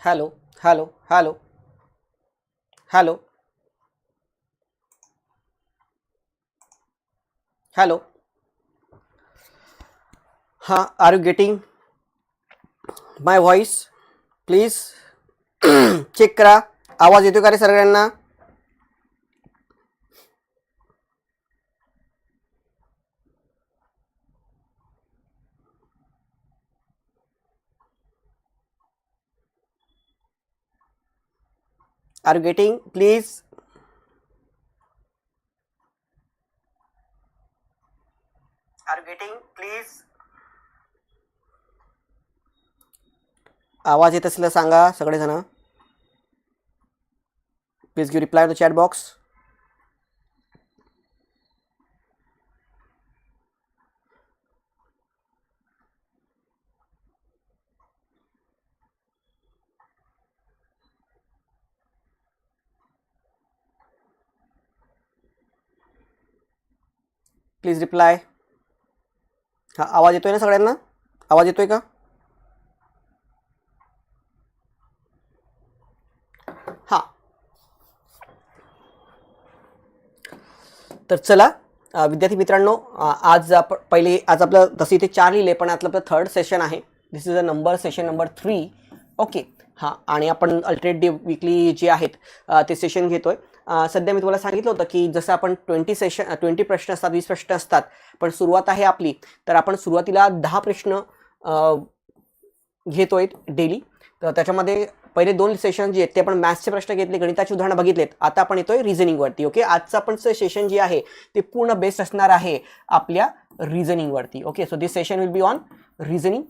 Hello hello hello hello hello. हां are you getting my voice please check करा. आवाज येतो का रे सगळ्यांना? Are getting? Getting please are getting please आवाज येत असलं सांगा सगळेजण. Please give reply the chat box please reply हा आवाज येतोय ना सगळ्यांना? आवाज येतोय का? हा. तर चला विद्यार्थी मित्रांनो आज आपण पहिले आज आपलं तसं इथे चार लिहिले पण आतलं आपलं थर्ड सेशन आहे. This is a number session number three okay हां आणि आपण अल्टरनेट डे विकली जे आहेत ते सेशन घेतोय. आहे सध्या मी तुम्हाला सांगितलं होतं की जसं आपण ट्वेंटी सेशन ट्वेंटी प्रश्न असतात वीस प्रश्न असतात पण सुरुवात आहे आपली तर आपण सुरुवातीला दहा प्रश्न घेतोय डेली. तर त्याच्यामध्ये पहिले दोन सेशन जे आहेत ते आपण मॅथ्सचे प्रश्न घेतले गणिताची उदाहरणं बघितलेत. आता आपण येतोय रिझनिंगवरती ओके आजचं आपण सेशन जे आहे ते पूर्ण बेस्ट असणार आहे आपल्या रिझनिंगवरती okay so this session will be on reasoning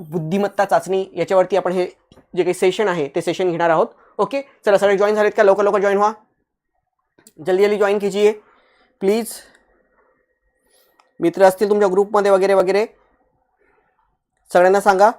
बुद्धिमत्ता चाचणी याच्यावरती आपण हे जे काही सेशन आहे ते सेशन घेणार आहोत. ओके चला सगळे जॉईन झालेत का? लवकर लवकर जॉईन व्हा. जल्दी जल्दी जॉईन कीजिए. प्लीज मित्र असतील तुमच्या ग्रुपमध्ये वगैरे वगैरे. सगळ्यांना सांगा.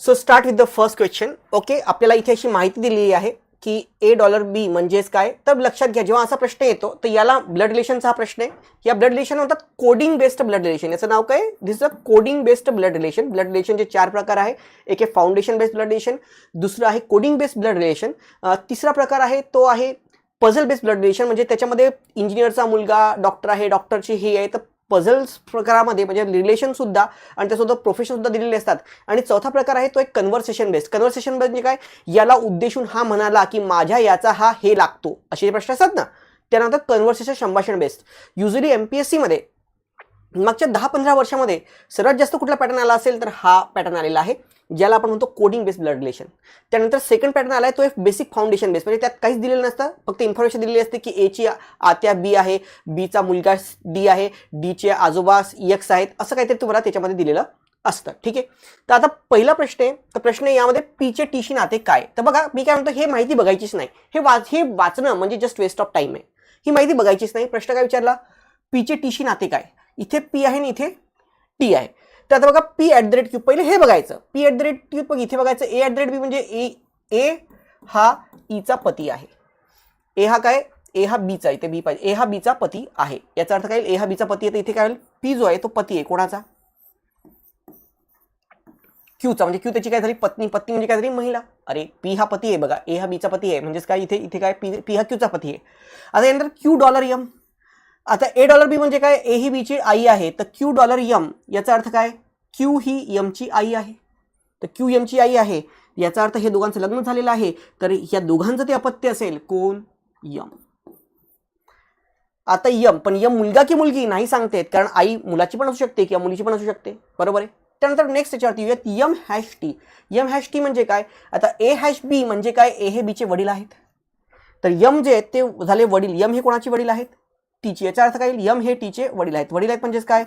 So start with the first question okay आपल्याला इथे अशी माहिती दिलेली आहे. की ए डॉलर बी म्हणजेच काय? तर लक्षात घ्या जेव्हा असा प्रश्न येतो तर याला ब्लड रिलेशनचा हा प्रश्न आहे. या ब्लड रिलेशन म्हणतात कोडिंग बेस्ड ब्लड रिलेशन याचं नाव काय? This a coding based blood relation blood रिलेशनचे चार प्रकार आहे. एक आहे फाउंडेशन बेस्ड ब्लड रिलेशन दुसरं आहे कोडिंग बेस्ड ब्लड रिलेशन तिसरा प्रकार आहे तो आहे पझल बेस्ड ब्लड रिलेशन म्हणजे त्याच्यामध्ये इंजिनियरचा मुलगा डॉक्टर आहे डॉक्टरची हे आहे. तर पझल्स प्रकारामध्ये म्हणजे रिलेशन सुद्धा आणि त्यासोबत प्रोफेशन सुद्धा दिलेले असतात. आणि चौथा प्रकार आहे तो एक कन्व्हर्सेशन बेस्ड कन्व्हर्सेशन म्हणजे काय? याला उद्देशून हा म्हणाला की माझ्या याचा हा हे लागतो. असे जे प्रश्न असतात ना त्यानंतर कन्व्हर्सेशन संभाषण based usually M P S सीमध्ये मागच्या दहा पंधरा वर्षामध्ये सर्वात जास्त कुठला पॅटर्न आला असेल तर हा पॅटर्न आलेला आहे. ज्याला आपण म्हणतो कोडिंग बेस्ड ब्लड रिलेशन त्यानंतर सेकंड पॅटर्न आला आहे तो एक बेसिक फाउंडेशन बेस म्हणजे त्यात काहीच दिलेलं नसतं. फक्त इन्फॉर्मेशन दिलेली असते की एची आत्या बी आहे बीचा मुलगा डी आहे डीचे आजोबा यक्स आहेत असं काहीतरी तुम्हाला त्याच्यामध्ये दिलेलं असतं. ठीक आहे? तर आता पहिला प्रश्न आहे. तर प्रश्न यामध्ये पीचे टीशी नाते काय? तर बघा मी काय म्हणतो हे माहिती बघायचीच नाही. हे वाच हे वाचणं म्हणजे जस्ट वेस्ट ऑफ टाइम आहे. ही माहिती बघायचीच नाही. प्रश्न काय विचारला? पीचे टीशी नाते काय? इथे पी आहे आणि इथे टी आहे. तर आता बघा P at the rate Q पहिले हे बघायचं. P at the rate cube बघ इथे बघायचं. A at the rate B म्हणजे ए ए हा e ईचा पती आहे. ए हा काय? ए हा बीचा इथे बी पाहिजे. ए हा बीचा पती आहे. याचा अर्थ काय ए हा बीचा पती आहे तर इथे काय होईल? पी जो आहे तो पती आहे. कोणाचा? क्यूचा म्हणजे क्यू त्याची काय झाली? पत्नी. पत्नी म्हणजे काय झाली? महिला. अरे पी हा पती आहे बघा. ए हा बीचा पती आहे. म्हणजेच काय? इथे इथे काय? पी पी हा क्यूचा पती आहे. आता यानंतर क्यू डॉलर यम आता ए डॉलर बी म्हणजे काय? ए ही बीची आई आहे. तर क्यू डॉलर यम याचा अर्थ काय? क्यू ही यमची आई आहे. तर क्यू यमची आई आहे याचा अर्थ हे दोघांचं लग्न झालेलं आहे तर या दोघांचं ते अपत्य असेल. कोण? यम आता यम पण यम मुलगा की मुलगी नाही सांगतेत कारण आई मुलाची पण असू शकते किंवा मुलीची पण असू शकते. बरोबर आहे? त्यानंतर नेक्स्ट याच्यावरती येऊयात. M hash T M hash T म्हणजे काय? आता ए हॅश बी म्हणजे काय? ए हे बीचे वडील आहेत. तर यम जे आहेत ते झाले वडील. यम हे कोणाचे वडील आहेत? टीचे याचा अर्थ काय? यम हे टीचे वडील आहेत. वडील आहेत म्हणजेच काय?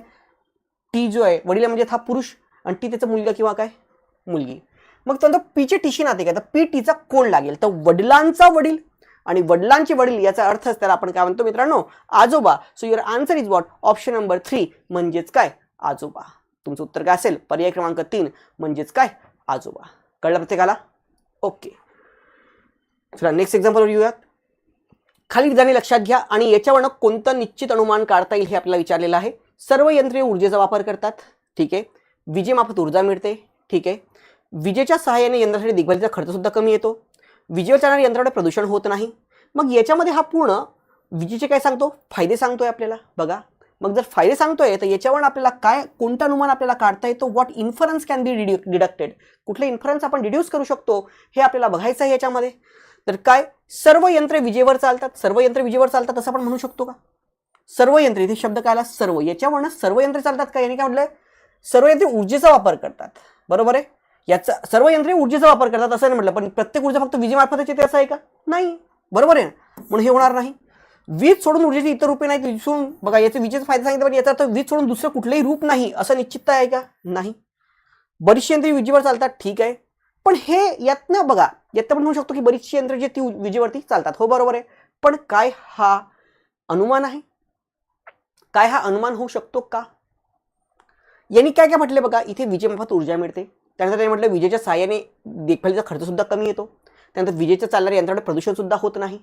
टी जो आहे वडील म्हणजे हा पुरुष आणि टी त्याचा मुलगा किंवा काय? मुलगी. मग त्यानंतर पीचे टीशी नाते काय? तर पी टीचा कोण लागेल? तर वडिलांचा वडील. आणि वडिलांचे वडील याचा अर्थच त्याला आपण काय म्हणतो मित्रांनो? आजोबा. So your answer is what option number three म्हणजेच काय? आजोबा. तुमचं उत्तर काय असेल? पर्याय क्रमांक तीन म्हणजेच काय? आजोबा. कळलं प्रत्येकाला? ओके चला नेक्स्ट एक्झाम्पल येऊयात. खाली जाणे लक्षात घ्या आणि याच्यावरनं कोणतं निश्चित अनुमान काढता येईल हे आपल्याला विचारलेलं आहे. सर्व यंत्रे ऊर्जेचा वापर करतात. ठीक आहे. विजेमाफत ऊर्जा मिळते. ठीक आहे. विजेच्या सहाय्याने यंत्रासाठी देखभालीचा खर्चसुद्धा कमी येतो. विजेवर चालणाऱ्या यंत्राकडे प्रदूषण होत नाही. मग याच्यामध्ये हा पूर्ण विजेचे काय सांगतो? फायदे सांगतोय आपल्याला. बघा. मग जर फायदे सांगतोय तर याच्यावर आपल्याला काय कोणता अनुमान आपल्याला काढता येतो? What inference can be deducted कुठले इन्फरन्स आपण डिड्यूस करू शकतो? हे आपल्याला बघायचं आहे याच्यामध्ये. तर काय? सर्व यंत्रे विजेवर चालतात. सर्व यंत्रे विजेवर चालतात असं आपण म्हणू शकतो का? सर्व यंत्रे इथे शब्द काय आला? सर्व. याच्यावरनं सर्व यंत्रे चालतात का? याने काय म्हटलंय? सर्व यंत्रे ऊर्जेचा वापर करतात. बरोबर आहे? याचा सर्व यंत्रे ऊर्जेचा वापर करतात असं नाही म्हटलं पण प्रत्येक ऊर्जा फक्त विजेमार्फतच येते असं आहे का? नाही. बरोबर आहे? ना म्हणून हे होणार नाही. वीज सोडून ऊर्जेची इतर रूपे नाहीत. वीज सोडून बघा याचे विजेचा फायदा सांगितलं पण याचा अर्थ वीज सोडून दुसरं कुठलंही रूप नाही असं निश्चितता आहे का? नाही. बरीचशी यंत्रे विजेवर चालतात ठीक आहे. पण हे यातनं बघा यातनं पण म्हणू शकतो की बरीचशी यंत्रे जी ती विजेवरती चालतात. हो बरोबर आहे. पण काय हा अनुमान आहे? काय हा अनुमान होऊ शकतो का? यांनी काय काय म्हटले बघा इथे विजेमार्फत ऊर्जा मिळते. त्यानंतर त्यांनी म्हटलं विजेच्या साहाय्याने देखभालीचा खर्चसुद्धा कमी येतो. त्यानंतर विजेचं चालणाऱ्या यंत्राकडे प्रदूषणसुद्धा होत नाही.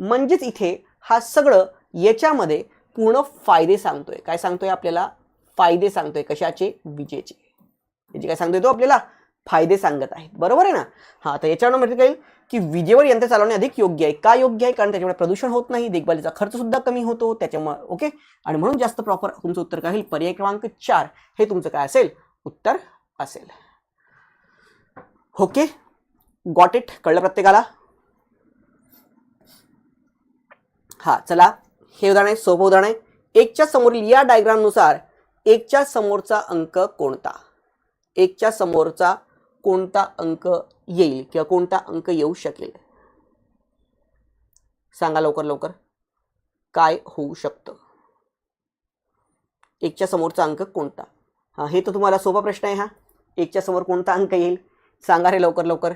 म्हणजेच इथे हा सगळं याच्यामध्ये पूर्ण फायदे सांगतोय. काय सांगतोय आपल्याला? फायदे सांगतोय. कशाचे? विजेचे. याचे काय सांगतोय तो आपल्याला? फायदे सांगत आहेत बरोबर आहे ना? हा तर याच्यावर माहिती काय की विजेवर यंत्र चालवणे अधिक योग्य आहे. का योग्य आहे? कारण त्याच्यामुळे प्रदूषण होत नाही देखभालीचा खर्च सुद्धा कमी होतो त्याच्यामुळे ओके आणि म्हणून जास्त प्रॉपर तुमचं उत्तर काय होईल पर्याय क्रमांक चार. हे तुमचं काय असेल? उत्तर असेल. ओके गॉट इट कळलं प्रत्येकाला? हा चला. हे उदाहरण आहे सोपं उदाहरण आहे. एकच्या समोरील या डायग्रामनुसार एकच्या समोरचा अंक कोणता? एकच्या समोरचा कोणता अंक येईल किंवा कोणता अंक येऊ शकेल? सांगा लवकर लवकर. काय होऊ शकतं? एकच्या समोरचा अंक कोणता? हां हे तर तुम्हाला सोपा प्रश्न आहे हा. एकच्या समोर कोणता अंक येईल? सांगा रे लवकर लवकर.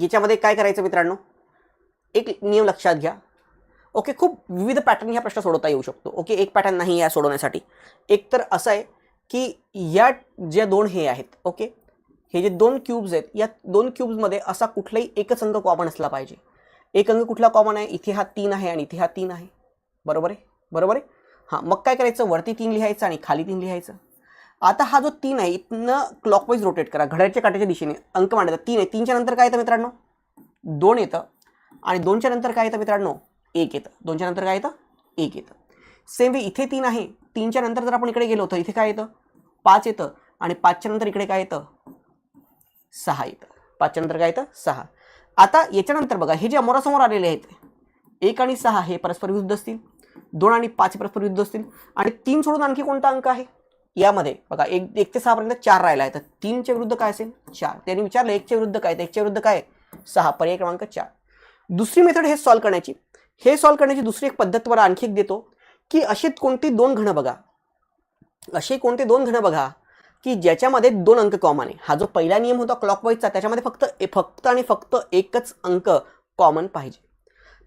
याच्यामध्ये काय करायचं मित्रांनो? एक नियम लक्षात घ्या. ओके खूप विविध पॅटर्न ह्या प्रश्न सोडवता येऊ शकतो. ओके एक पॅटर्न नाही या सोडवण्यासाठी. एक तर असं आहे की या ज्या दोन हे आहेत ओके हे जे दोन क्यूब्स आहेत या दोन क्यूब्समध्ये असा कुठलाही एकच अंक कॉमन असला पाहिजे. एक अंक कुठला कॉमन आहे? इथे हा तीन आहे आणि इथे हा तीन आहे. बरोबर आहे? बरोबर आहे? हां मग काय करायचं? वरती तीन लिहायचं आणि खाली तीन लिहायचं. आता हा जो तीन आहे इथनं क्लॉकवाईज रोटेट करा. घड्याळच्या काट्याच्या दिशेने अंक मांडायचा तीन आहे. तीनच्या नंतर काय येतं मित्रांनो? दोन येतं. आणि दोनच्या नंतर काय येतं मित्रांनो? एक येतं. दोनच्या नंतर काय येतं? एक येतं. सेम वे इथे तीन आहे. तीनच्या नंतर जर आपण इकडे गेलो तर इथे काय येतं? पाच येतं. आणि पाचच्या नंतर इकडे काय येतं? सहा येतं. पाचच्या नंतर काय येतं? सहा. आता याच्यानंतर बघा हे जे अमोरासमोर आलेले आहेत एक आणि सहा हे परस्पर विरुद्ध असतील दोन आणि पाच परस्पर विरुद्ध असतील आणि तीन सोडून आणखी कोणता अंक आहे? यामध्ये बघा एक एक ते सहापर्यंत चार राहिला आहे. तर तीनच्या विरुद्ध काय असेल? चार. त्यांनी विचारलं एकच्या विरुद्ध काय? तर एकच्या विरुद्ध काय? सहा. पर्याय क्रमांक चार. दुसरी मेथड हे सॉल्व्ह करण्याची. हे सॉल्व्ह करण्याची दुसरी एक पद्धत तुम्हाला आणखी एक देतो की असे कोणती दोन घणं बघा. असे कोणते दोन घणं बघा की ज्याच्यामध्ये दोन अंक कॉमन आहे. हा जो पहिला नियम होता क्लॉकवाईजचा त्याच्यामध्ये फक्त फक्त आणि फक्त एकच अंक कॉमन पाहिजे.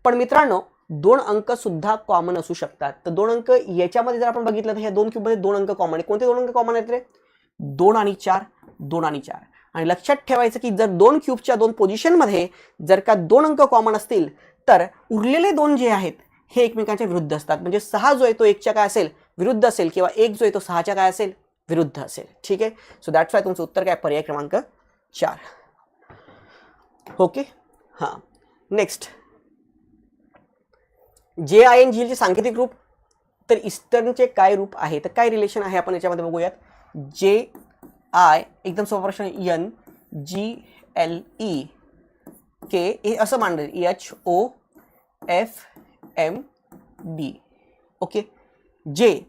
पण मित्रांनो दोन अंक सुद्धा कॉमन असू शकतात. तर दोन अंक याच्यामध्ये जर आपण बघितलं तर ह्या दोन क्यूबमध्ये दोन अंक कॉमन आहे कोणते दोन अंक कॉमन आहेत रे? दोन आणि चार दोन आणि चार. आणि लक्षात ठेवायचं की जर दोन क्यूबच्या दोन पोझिशनमध्ये जर का दोन अंक कॉमन असतील तर उरलेले दोन जे आहेत हे एकमेकांच्या विरुद्ध असतात. म्हणजे सहा जो आहे तो एकच्या काय असेल विरुद्ध असेल किंवा एक जो आहे तो सहाच्या काय असेल विरुद्ध असेल. ठीक आहे? सो दॅट्स वाय तुमचं उत्तर काय? पर्याय क्रमांक चार. ओके हां. नेक्स्ट जे आय एन जी सांकेतिक रूप तर इस्टर्नचे काय रूप आहे? तर काय रिलेशन आहे? आपण याच्यामध्ये बघूयात. जे आय एकदम सोपा प्रश्न N G L E K हे असं मांडलं. H O F M D okay J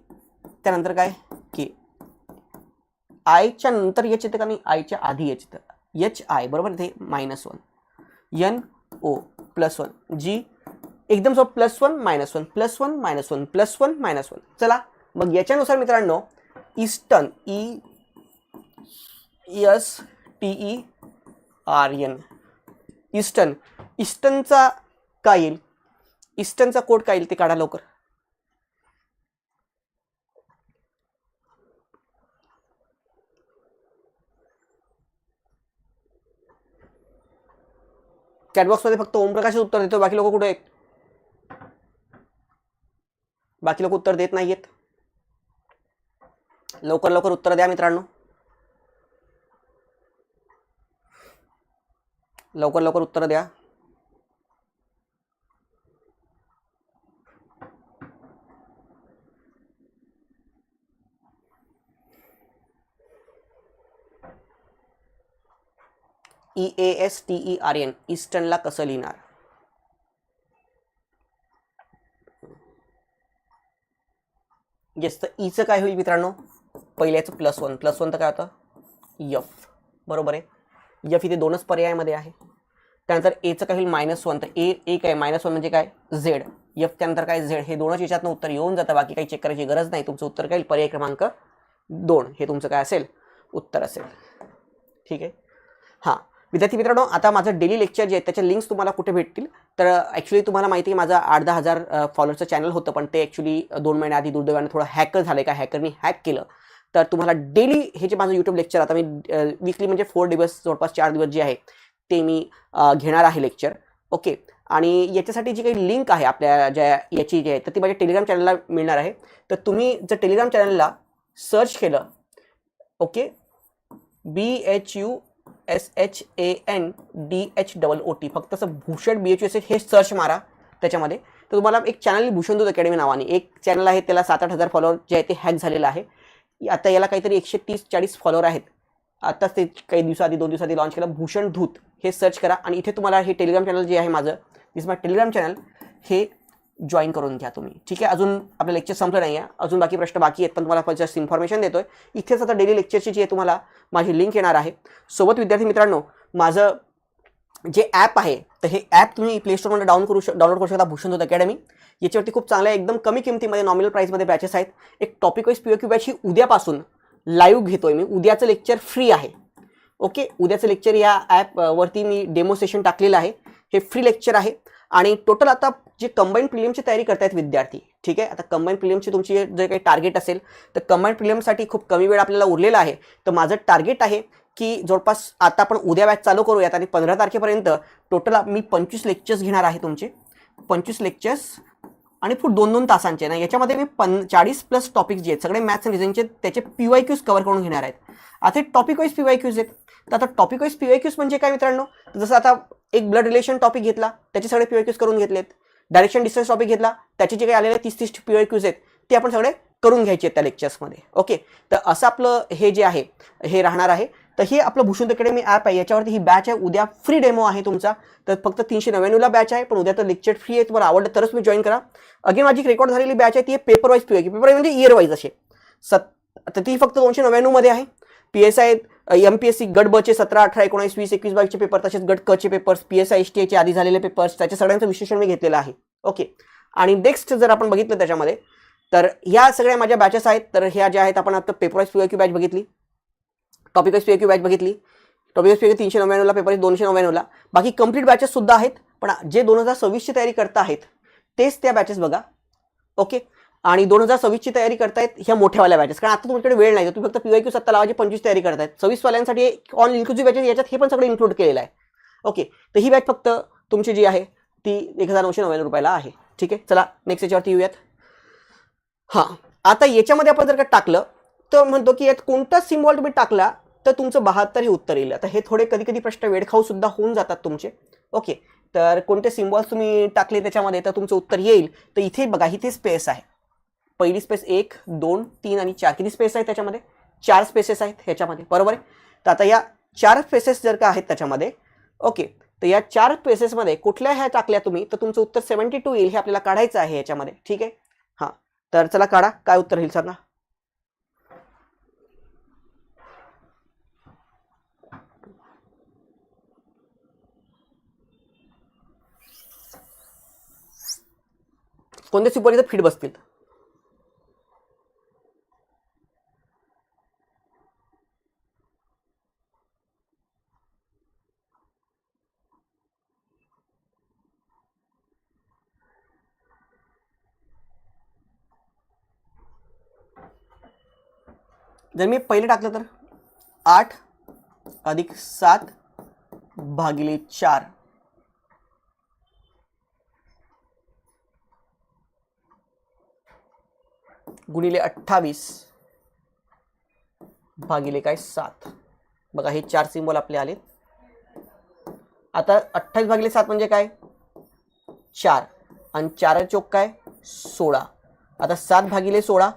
त्यानंतर काय? के आयच्या नंतर यच येतं का नाही? आयच्या आधी यच येतं. एच आय बरोबर? ते minus one N O plus one G एकदम so plus one minus one plus one minus one plus one minus one चला मग याच्यानुसार मित्रांनो eastern E S T E R N eastern. इस्टनचा काय येईल? इस्टनचा कोड काय येईल ते काढा लवकर. चॅटबॉक्समध्ये फक्त ओमप्रकाशच उत्तर देतो बाकी लोक कुठे आहेत? बाकी लोक उत्तर देत नाहीयेत. लवकर लवकर उत्तर द्या मित्रांनो. लवकर लवकर उत्तर द्या. E A S T E R N ईस्टर्नला कसं लिहिणार? येस तर e ईचं काय होईल मित्रांनो? पहिल्याचं प्लस वन प्लस वन तर काय होतं? यफ बरोबर आहे? यफ इथे दोनच पर्यायामध्ये आहे. त्यानंतर एचं काय होईल मायनस वन तर ए एक आहे. मायनस वन म्हणजे काय? झेड यफ त्यानंतर काय? झेड हे दोनच याच्यातनं उत्तर येऊन जातं. बाकी काही चेक करायची गरज नाही. तुमचं उत्तर काय? पर्याय क्रमांक दोन. हे तुमचं काय असेल? उत्तर असेल. ठीक आहे? हां. विद्यार्थी मित्रांनो आता माझं डेली लेक्चर जे आहे त्याच्या लिंक्स तुम्हाला कुठे भेटतील? तर ॲक्च्युली तुम्हाला माहिती आहे माझं आठ दहा हजार फॉलोअर्सचं चॅनल होतं पण ते ॲक्च्युली दोन महिन्याआधी दुर्दैवाने थोडं हॅकर झालं आहे का हॅकरनी हॅक केलं. तर तुम्हाला डेली हे जे माझं यूट्यूब लेक्चर आता मी वीकली म्हणजे फोर दिवस जवळपास चार दिवस जे आहे ते मी घेणार आहे लेक्चर ओके आणि याच्यासाठी जी काही लिंक आहे आपल्या ज्या याची जी आहे तर ती माझ्या टेलिग्राम चॅनलला मिळणार आहे. तर तुम्ही जर टेलिग्राम चॅनलला सर्च केलं okay B H U S H A N D H double O T फक्त असं Bhushan B H U S H हे सर्च मारा त्याच्यामध्ये. तर तुम्हाला एक चॅनल भूषण दूध अकॅडमी नावाने. एक चॅनल आहे त्याला सात आठ हजार फॉलोअर जे आहे ते हॅक झालेलं आहे. आता याला काहीतरी एकशे तीस चाळीस फॉलोअर आहेत. आताच ते काही दिवसाआधी दोन दिवसाआधी लॉन्च केलं. भूषण धूत हे सर्च करा. आणि इथे तुम्हाला हे टेलिग्राम चॅनल जे आहे माझं दिस माय टेलिग्राम चॅनल हे जॉईन करून घ्या तुम्ही. ठीक आहे? अजून आपलं लेक्चर संपलं नाही आहे अजून बाकी प्रश्न बाकी आहेत पण तुम्हाला जस्ट इन्फॉर्मेशन देतो आहे इथेच आता डेली लेक्चरची जी आहे तुम्हाला माझी लिंक येणार आहे. सोबत विद्यार्थी मित्रांनो माझं जे ॲप आहे तर हे ॲप तुम्ही प्ले स्टोरमध्ये डाऊन करू शक डाउनलोड करू शकता भूषण धूत अकॅडमी याच्यावरती खूप चांगल्या एकदम कमी किमतीमध्ये नॉमिनल प्राईसमध्ये बॅचेस आहेत. एक topic wise P Q batch ही उद्यापासून लाईव्ह घेतोय मी. उद्याचं लेक्चर फ्री आहे. ओके उद्याचं लेक्चर या ॲपवरती मी डेमो सेशन टाकलेलं आहे. हे फ्री लेक्चर आहे. आणि टोटल आता जे कंबाईन प्रिलियमची तयारी करतायत विद्यार्थी ठीक आहे? आता कंबाईन प्रिलियमची तुमची जे काही टार्गेट असेल तर कंबाईन प्रिलियमसाठी खूप कमी वेळ आपल्याला उरलेला आहे. तर माझं टार्गेट आहे की जवळपास आता आपण उद्या बॅच चालू करूयात आणि पंधरा तारखेपर्यंत टोटल मी पंचवीस लेक्चर्स घेणार आहे तुमचे. पंचवीस लेक्चर्स आणि फुट दोन दोन तासांचे. ना याच्यामध्ये मी पन चाळीस प्लस टॉपिक जे आहेत सगळे मॅथ्स आणि रिझनचे त्याचे पी वाय क्यूज कव्हर करून घेणार आहेत. आता topic wise P Y Qs आहेत. तर आता topic wise P Y Qs म्हणजे काय मित्रांनो? जसं आता एक ब्लड रिलेशन टॉपिक घेतला त्याचे सगळे पी वाय क्यूज करून घेतलेत. डायरेक्शन डिस्टन्स टॉपिक घेतला त्याचे जे काही आलेले तीस तीस पी वाय क्यूज आहेत ते आपण सगळे करून घ्यायचे आहेत त्या लेक्चर्समध्ये ओके तर असं आपलं हे जे आहे हे राहणार आहे. तर हे आपलं भूषण अकॅडमी ॲप आहे. याच्यावरती ही बॅच आहे. उद्या फ्री डेमो आहे तुमचा. तर फक्त तीनशे नव्याण्णवला बॅच आहे. पण उद्या तर लेक्चर फ्री आहे. तुम्हाला आवडलं तरच मी जॉईन करा. अगेन माझी रेकॉर्ड झालेली बॅच आहे. ती पेपर वाईज पी पेपर म्हणजे इयर वाईज असे सत तर ती फक्त दोनशे नव्याण्णवमध्ये आहे. P S I M P S C गट बचे सतरा अठरा एकोणीस वीस एकवीस बावीसचे पेपर तसेच गट कचे papers P S I S T एचे आधी झालेले पेपर्स त्याच्या सगळ्यांचं विश्लेषण मी घेतलेलं आहे. ओके आणि नेक्स्ट जर आपण बघितलं त्याच्यामध्ये तर ह्या सगळ्या माझ्या बॅचेस आहेत. तर ह्या ज्या आहेत आपण आता paper wise P Q batch बघितली. Topic wise P Q batch बघितली. टॉपिक वाईज पी तीनशे नव्याण्णवला पेपर दोनशे नव्याण्णवला. बाकी कंप्लीट बॅचेस सुद्धा आहेत पण जे दोन हजार सव्वीसची तयारी करता आहेत तेच त्या बॅचेस बघा. ओके आणि दोन हजार सव्वीसची तयारी करतायत ह्या मोठ्यावाल्या बॅचेस कारण आता तुमच्याकडे वेळ नाही तुम्ही फक्त पी वाय क्यू सत्ता लावायची पंचवीस तयारी करतायत. सव्वीसवाल्यांसाठी ऑन इन्क्लुझिव्ह बॅचेस याच्यात हे पण सगळं इन्क्लूड केलेलं आहे. ओके तर ही बॅच फक्त तुमची जी आहे ती एक हजार नऊशे नव्याण्णव रुपयाला आहे. ठीक आहे? चला नेक्स्ट याच्यावरती येऊयात. हां. आता याच्यामध्ये आपण जर का टाकलं तर म्हणतो की यात कोणता सिम्बॉल तुम्ही टाकला तर तुमचं बहात्तर हे उत्तर येईल. आता हे थोडे कधी कधी प्रश्न वेडखाऊ सुद्धा होऊन जातात तुमचे. ओके. तर कोणते सिम्बॉल्स तुम्ही टाकले त्याच्यामध्ये तर तुमचं उत्तर येईल. तर इथे बघा इथे स्पेस आहे. पहिली स्पेस एक दोन तीन आणि चार. किती स्पेस आहे त्याच्यामध्ये? चार स्पेसेस आहेत ह्याच्यामध्ये. बरोबर आहे? तर आता या चार स्पेसेस जर का आहेत त्याच्यामध्ये ओके. तर या चार स्पेसेसमध्ये कुठल्या ह्या टाकल्या तुम्ही तर तुमचं उत्तर सेवन्टी टू येईल हे आपल्याला काढायचं आहे याच्यामध्ये ठीक आहे? हां. तर चला काढा. काय उत्तर येईल सांगा? कोणते सुपर इथं फिट बसतील? जर मी पहिले टाकलं तर आठ अधिक सात भागिले चार. गुणिले अठ्ठावीस भागिले काय सात. बघा हे चार सिम्बॉल आपले आले आता अठ्ठावीस भागिले सात म्हणजे काय? चार. आणि चार चोक काय? सोळा. आता सात भागिले सोळा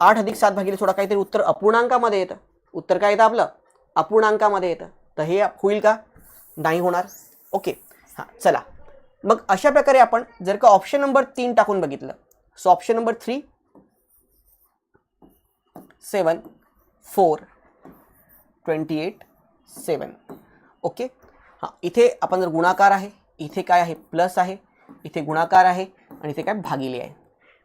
आठ अधिक सात भागिले सोळा काहीतरी उत्तर अपूर्णांकामध्ये येतं. उत्तर काय येतं आपलं? अपूर्णांकामध्ये येतं. तर हे होईल का? नाही होणार. ओके. हां चला. मग अशा प्रकारे आपण जर का ऑप्शन नंबर तीन टाकून बघितलं so option number three seven four twenty eight seven. Okay? हां इथे आपण जर गुणाकार आहे इथे काय आहे? प्लस आहे इथे गुणाकार आहे आणि इथे काय? भागिले आहे.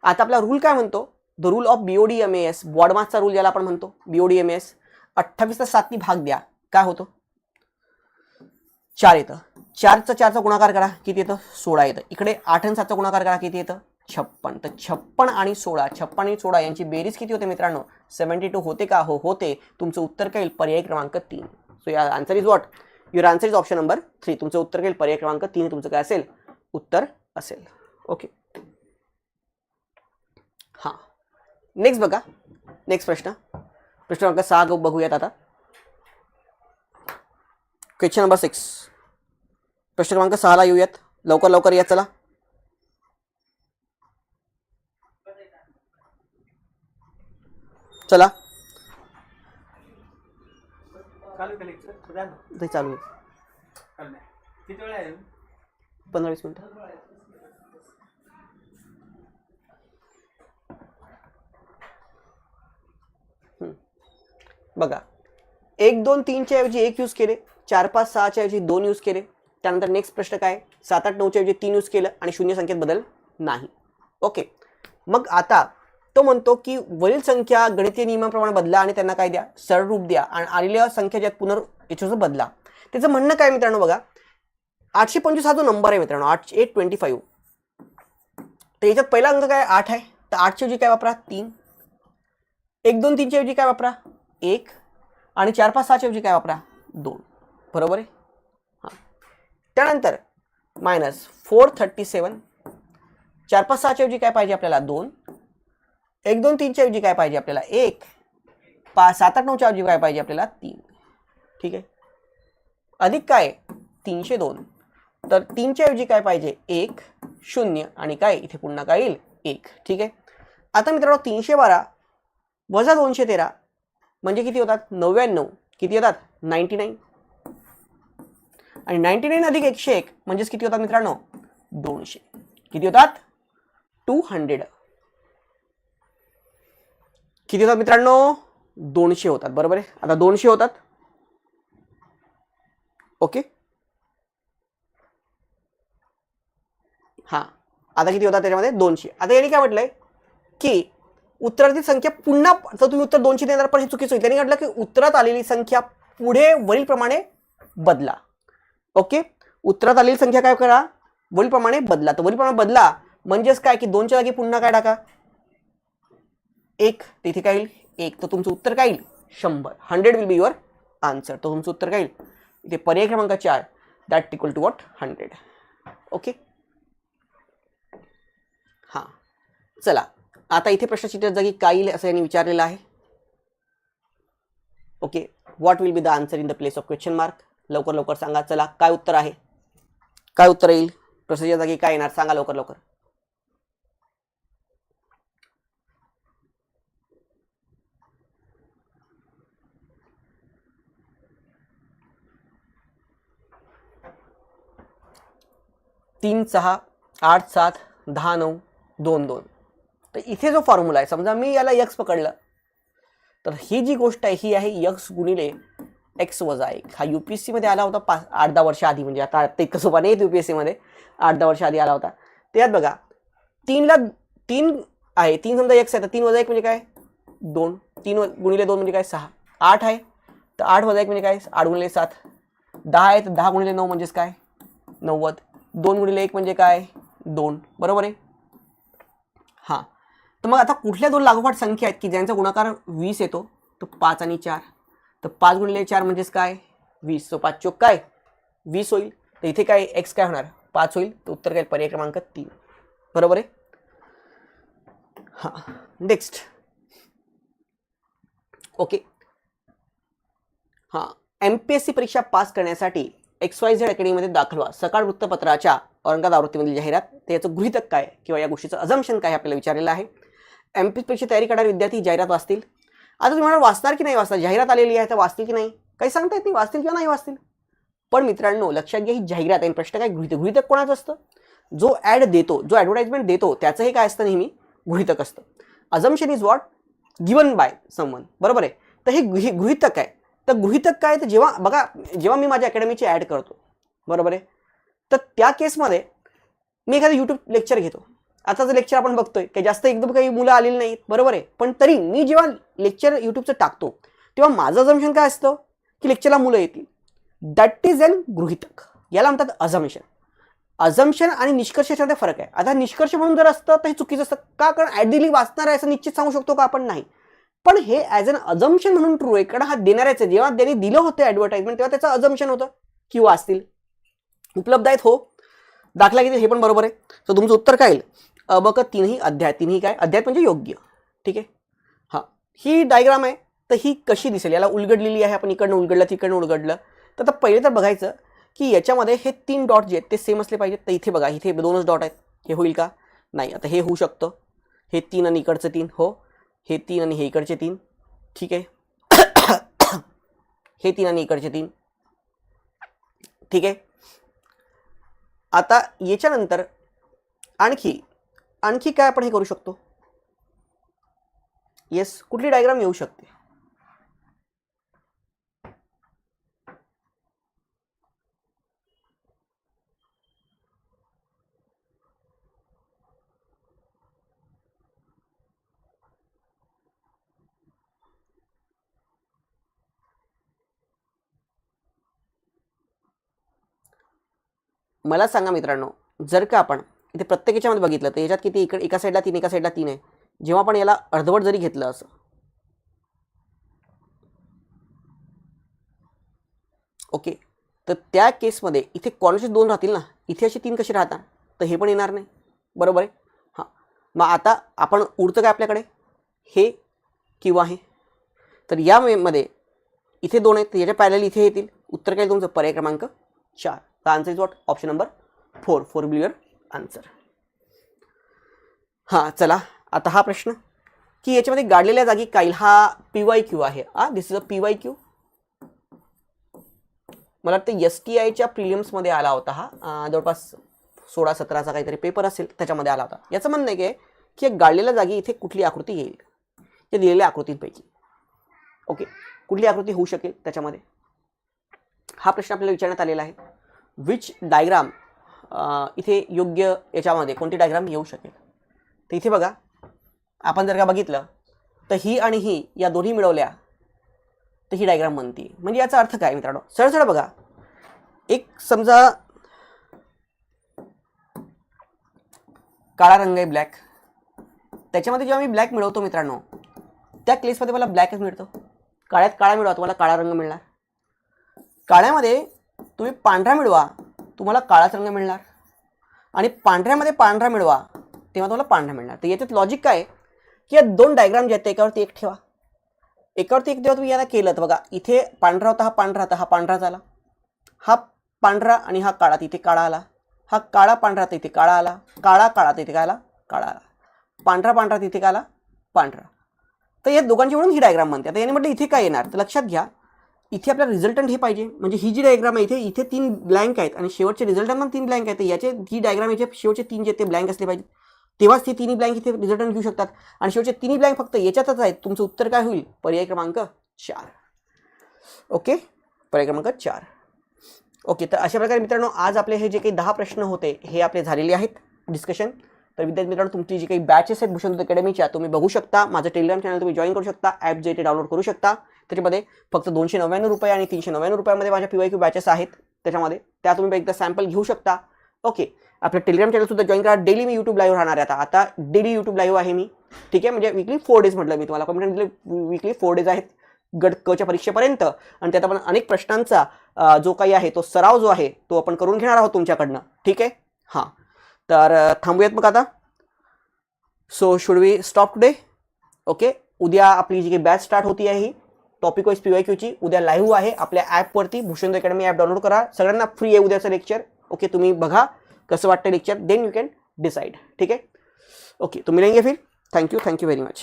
आता आपला रूल काय म्हणतो? The rule of B O D M A S बॉडमासचा rule ज्याला आपण म्हणतो B O D M S अठ्ठावीसचा सातनी भाग द्या. काय होतो? चार येतं. चारचा चारचा गुणाकार करा किती येतं? सोळा येतं. इकडे आठ आणि सातचा गुणाकार करा किती येतं? छप्पन. तर छप्पन आणि सोळा छप्पन आणि सोळा यांची बेरीज किती होते मित्रांनो? सेवन्टी टू होते का? हो होते. तुमचं उत्तर काय येईल पर्याय क्रमांक तीन. So your answer is what your answer is option number three तुमचं उत्तर काय येईल पर्याय क्रमांक तीन तुमचं काय असेल? उत्तर असेल. ओके हां. नेक्स्ट बघा. नेक्स्ट प्रश्न. प्रश्न क्रमांक सहा ग- बघूयात आता. क्वेश्चन नंबर सिक्स प्रश्न क्रमांक सहाला येऊयात. लवकर लवकर या चला. चला. ते चालू आहे. पंधरा वीस मिनिटं. बघा. एक दोन तीनच्या ऐवजी एक यूज केले. चार पाच सहाच्या ऐवजी दोन यूज केले. त्यानंतर नेक्स्ट प्रश्न काय? सात आठ नऊच्या ऐवजी तीन यूज केलं आणि शून्य संख्येत बदल नाही. ओके मग आता तो म्हणतो की वरील संख्या गणितीय नियमाप्रमाणे बदला आणि त्यांना काय द्या? सरळ रूप द्या. आणि आलेल्या संख्या ज्यात पुनर् याच्यावर बदला. त्याचं म्हणणं काय मित्रांनो बघा? आठशे पंचवीस हा जो नंबर आहे मित्रांनो आठ एट ट्वेंटी फाईव्ह तर याच्यात पहिला अंक काय? आठ आहे. तर आठच्या ऐवजी काय वापरा? तीन. एक दोन तीनच्या ऐवजी काय वापरा? एक. आणि चार पाच सहाच्या ऐवजी काय वापरा? दोन. बरोबर आहे? हां. त्यानंतर मायनस फोर थर्टी सेवन चार पाच सहाच्या ऐवजी काय पाहिजे आपल्याला? दोन. एक दोन तीनच्या ऐवजी काय पाहिजे आपल्याला? एक पाच सात आठ नऊच्या ऐवजी काय पाहिजे आपल्याला? तीन. ठीक आहे? अधिक काय? तीनशे दोन. तर तीनच्या ऐवजी काय पाहिजे? एक शून्य. आणि काय? इथे पुन्हा काय येईल? एक. ठीक आहे? आता मित्रांनो तीनशे बारा वजा दोनशे तेरा म्हणजे किती होतात? नव्याण्णव. किती येतात? Ninety nine. आणि नाईन्टी नाईन अधिक एकशे एक म्हणजेच किती होतात मित्रांनो? दोनशे. किती होतात? Two hundred. किती होतात मित्रांनो? दोनशे होतात. बरोबर आहे? आता दोनशे होतात? ओके. हां. आता किती होतात त्याच्यामध्ये? दोनशे. आता यांनी काय म्हटलंय? की उत्तरातील संख्या पुन्हा जर तुम्ही उत्तर दोनशे देणार पण हे चुकीचं होईल. त्यांनी म्हटलं की उत्तरात आलेली संख्या पुढे वरीलप्रमाणे बदला. ओके? उत्तरात आलेली संख्या काय करा? वरीलप्रमाणे बदला. तर वरीलप्रमाणे बदला म्हणजेच काय? की दोनच्या जागी पुन्हा काय टाका? एक तिथे काय येईल? एक. तर तुमचं उत्तर काय येईल? शंभर. Hundred will be your answer. तर तुमचं उत्तर काय येईल? इथे पर्याय क्रमांक चार. That equal to what hundred. Okay? हां. चला. आता इथे प्रश्नचित्र जागी काय येईल असं यांनी विचारलेलं आहे. Okay? What will be the answer in the place of question mark लवकर लवकर सांगा. चला. काय उत्तर आहे? काय उत्तर येईल? प्रश्नाच्या जागी काय येणार? सांगा लवकर लवकर. तीन सहा आठ सात दहा नऊ दोन दोन. तर इथे जो फॉर्म्युला आहे समजा मी याला यक्स पकडलं. तर ही जी गोष्ट आहे ही आहे यक्स गुणिले एक्स वजा एक. हा यू पी एस सीमध्ये आला होता पाच आठ दहा वर्ष आधी म्हणजे आता ते इतकं येत यू पी एस सीमध्ये आठ दहा वर्ष आधी आला होता. त्यात बघा तीनला तीन आहे तीन समजा एक्स आहे तर तीन वजा एक म्हणजे काय? दोन. तीन व- गुणिले दोन म्हणजे काय? सहा. आठ आहे तर आठ वजा एक म्हणजे काय? आठ गुणिले सात. दहा आहे तर दहा गुणिले नऊ म्हणजेच काय? नव्वद. दोन गुणिले एक म्हणजे काय? दोन. बरोबर आहे? हां. तर मग आता कुठल्या दोन लागोपाठ संख्या आहेत की ज्यांचा गुणाकार वीस येतो? तर पाच आणि चार. तर पाच गुणिले चार म्हणजेच काय? वीस. सो पाच चोक काय? वीस होईल. तर इथे काय? एक्स काय होणार? पाच होईल. तर उत्तर काय? पर्याय क्रमांक तीन. बरोबर आहे? हां. नेक्स्ट ओके हां. एम पी एस सी परीक्षा पास करण्यासाठी एक्स वाय झेड अकॅडमीमध्ये दाखल व्हा. सकाळ वृत्तपत्राच्या औरंगाबाद आवृत्तीमधील जाहिरात त्याचं गृहितक काय किंवा या गोष्टीचं अजमशन काय आपल्याला विचारलेलं आहे. एम पी परीक्षा तयारी करणारे विद्यार्थी ही जाहिरात वाचतील. आता तुम्ही वाचणार की नाही वाचणार? जाहिरात आलेली आहे तर वाचतील की नाही? काही सांगता येत नाही वाचतील किंवा नाही वाचतील. पण मित्रांनो लक्षात घ्या ही जाहिरात आहे प्रश्न काय? गृहितक गृहितक कोणाचं असतं? जो ॲड देतो जो ॲडव्हर्टाइजमेंट देतो त्याचंही काय असतं नेहमी? गृहितक असतं. Assumption is what given by someone बरोबर आहे? तर हे गृहि गृहितक आहे तर गृहितक काय तर जेव्हा बघा जेव्हा मी माझ्या अकॅडमीची ॲड करतो बरोबर आहे? तर त्या केसमध्ये मी एखादं यूट्यूब लेक्चर घेतो. आताचं लेक्चर आपण बघतोय की जास्त एकदम काही मुलं आलेली नाहीत बरोबर आहे? पण तरी मी जेव्हा लेक्चर यूट्यूबचं टाकतो तेव्हा माझं अजम्पशन काय असतं? की लेक्चरला मुलं येतील. दॅट इज अन गृहितक. याला म्हणतात अझम्पशन अजमशन आणि निष्कर्षाच्यामध्ये फरक आहे. आता निष्कर्ष म्हणून जर असतं तर हे चुकीचं असतं. का? कारण ॲडिली वाचणार आहे असं निश्चित सांगू शकतो का आपण? नाही. पण हे ॲज अन अजम्पन म्हणून ट्रू आहे. कारण हा देणाऱ्याच आहे. जेव्हा त्यांनी दिलं होतं ॲडव्हर्टाइजमेंट तेव्हा त्याचं अजम्पन होतं. की वाचतील उपलब्ध आहेत हो. दाखला किती हे पण बरोबर आहे. तर तुमचं उत्तर काय येईल? अबक तीनही अध्याय. तिन्ही काय? अध्याय म्हणजे योग्य. ठीक आहे? हां. ही डायग्राम आहे. तर ही कशी दिसेल? याला उलगडलेली आहे. आपण इकडनं उलगडलं तिकडनं उलगडलं. तर आता पहिले तर बघायचं की याच्यामध्ये हे तीन डॉट जे आहेत ते सेम असले पाहिजेत. तर इथे बघा इथे दोनच डॉट आहेत. हे होईल का? नाही. आता हे होऊ शकतं. हे तीन आणि इकडचं तीन. हो. हे तीन आणि हे इकडचे तीन. ठीक आहे? हे तीन आणि इकडचे तीन. ठीक आहे? आता याच्यानंतर आणखी आणखी काय आपण हे करू शकतो? येस कुठली डायग्राम येऊ शकते? मला सांगा मित्रांनो जर का आपण इथे प्रत्येक याच्यामध्ये बघितलं तर याच्यात किती इकडे एका साईडला तीन एका साईडला तीन आहे. जेव्हा आपण याला अर्धवट जरी घेतलं असं. ओके. तर त्या केसमध्ये इथे कॉलरशिप दोन राहतील ना? इथे असे तीन कसे राहतात तर हे पण येणार नाही. बरोबर आहे? हां. मग आता आपण उडतं काय आपल्याकडे? हे किंवा हे. तर या मध्ये इथे दोन आहेत याच्या पॅरेल इथे येतील. उत्तर काय तुमचं? पर्याय क्रमांक चार. The answer is what option number four four will your answer हां चला आता हा प्रश्न. की याच्यामध्ये गाडलेल्या जागी काही हा पी वाय क्यू आहे. हा this is a P Y Q. मला वाटतं एस टी आयच्या प्रिलियम्समध्ये आला होता हा. जवळपास सोळा सतराचा काहीतरी पेपर असेल त्याच्यामध्ये आला होता. याचं म्हणणं आहे की की गाडलेल्या जागी इथे कुठली आकृती येईल? या दिलेल्या आकृतींपैकी. ओके कुठली आकृती होऊ शकेल त्याच्यामध्ये? हा प्रश्न आपल्याला विचारण्यात आलेला आहे. विच डायग्राम इथे योग्य याच्यामध्ये कोणती डायग्राम येऊ शकेल? तर इथे बघा आपण जर का बघितलं तर ही आणि ही या दोन्ही मिळवल्या तर ही डायग्राम म्हणते म्हणजे याचा अर्थ काय मित्रांनो? सरळ सरळ बघा. एक समजा काळा रंग आहे ब्लॅक त्याच्यामध्ये जेव्हा मी ब्लॅक मिळवतो मित्रांनो त्या केसमध्ये मला ब्लॅकच मिळतो. काळ्यात काळा मिळवा तुम्हाला काळा रंग मिळणार. काळ्यामध्ये तुम्ही पांढरा मिळवा तुम्हाला काळाच रंग मिळणार. आणि पांढऱ्यामध्ये पांढरा मिळवा तेव्हा तुम्हाला पांढरा मिळणार. तर याच्यात लॉजिक काय की या दोन डायग्राम जे आहेत एकावरती एक ठेवा. एकावरती एक जेव्हा तुम्ही याला केलं तर बघा इथे पांढरा होता हा पांढरा होता हा पांढरा झाला. हा पांढरा आणि हा काळा तिथे काळा आला. हा काळा पांढरा तिथे काळा आला. काळा काळा तिथे काय आला काळा आला. पांढरा पांढरा तिथे काय आला पांढरा. तर या दोघांची म्हणून ही डायग्राम म्हणते आता याने म्हटलं इथे काय येणार? तर लक्षात घ्या इथे आपल्याला रिझल्टंट हे पाहिजे. म्हणजे ही जी डायग्राम आहे इथे इथे तीन ब्लँक आहेत आणि शेवटचे रिझल्टंट पण तीन ब्लँक आहेत. याचे ही डायग्राम याचे शेवटचे तीन जे ते ब्लँक असले पाहिजेत. तेव्हाच ते तिन्ही ब्लँक इथे रिझल्टंट घेऊ शकतात. आणि शेवटचे तिन्ही ब्लँक फक्त याच्यातच आहेत. तुमचं उत्तर काय होईल? पर्याय क्रमांक चार. ओके? पर्याय क्रमांक चार. ओके तर अशा प्रकारे मित्रांनो आज आपले हे जे काही दहा प्रश्न होते हे आपले झालेले आहेत. डिस्कशन तर विद्यार्थी मित्रांनो तुमची जी काही बॅचेस आहेत भूषण अकॅडमीच्या तुम्ही बघू शकता. माझं टेलिग्राम चॅनल तुम्ही जॉईन करू शकता. ॲप जे ते डाउनलोड करू शकता. त्याच्यामध्ये फक्त दोनशे नव्याण्णव रुपये आणि तीनशे नव्याण्णव रुपयामध्ये माझ्या पी वाय क्यू बॅचेस आहेत. त्याच्यामध्ये त्या तुम्ही एकदा सॅम्पल घेऊ शकता. ओके आपलं टेलिग्राम चॅनलसुद्धा जॉईन करा. डेली मी यूट्यूब लाईव्ह राहणार आहे आता. आता डेली यूट्यूब लाईव्ह आहे मी. ठीक आहे? म्हणजे वीकली फोर डेज म्हटलं मी तुम्हाला. कमिटमेंट दिले वीकली फोर डेज आहेत. गट कच्या परीक्षेपर्यंत. आणि त्यात आपण अनेक प्रश्नांचा जो काही आहे तो सराव जो आहे तो आपण करून घेणार आहोत तुमच्याकडनं. ठीक आहे? हां. तर थांबूयात मग आता. So should we stop today okay उद्या आपली जी काही बॅच स्टार्ट होती आहे ही टॉपिक वाईज पी वाय क्यूची उद्या लाईव्ह आहे. आपल्या ॲपवरती भूषण अकॅडमी ॲप डाउनलोड करा. सगळ्यांना फ्री आहे उद्याचं लेक्चर ओके तुम्ही बघा कसं वाटतं lecture then you can decide ठीक आहे? ओके तो मिलेंगे फिर. Thank you thank you very much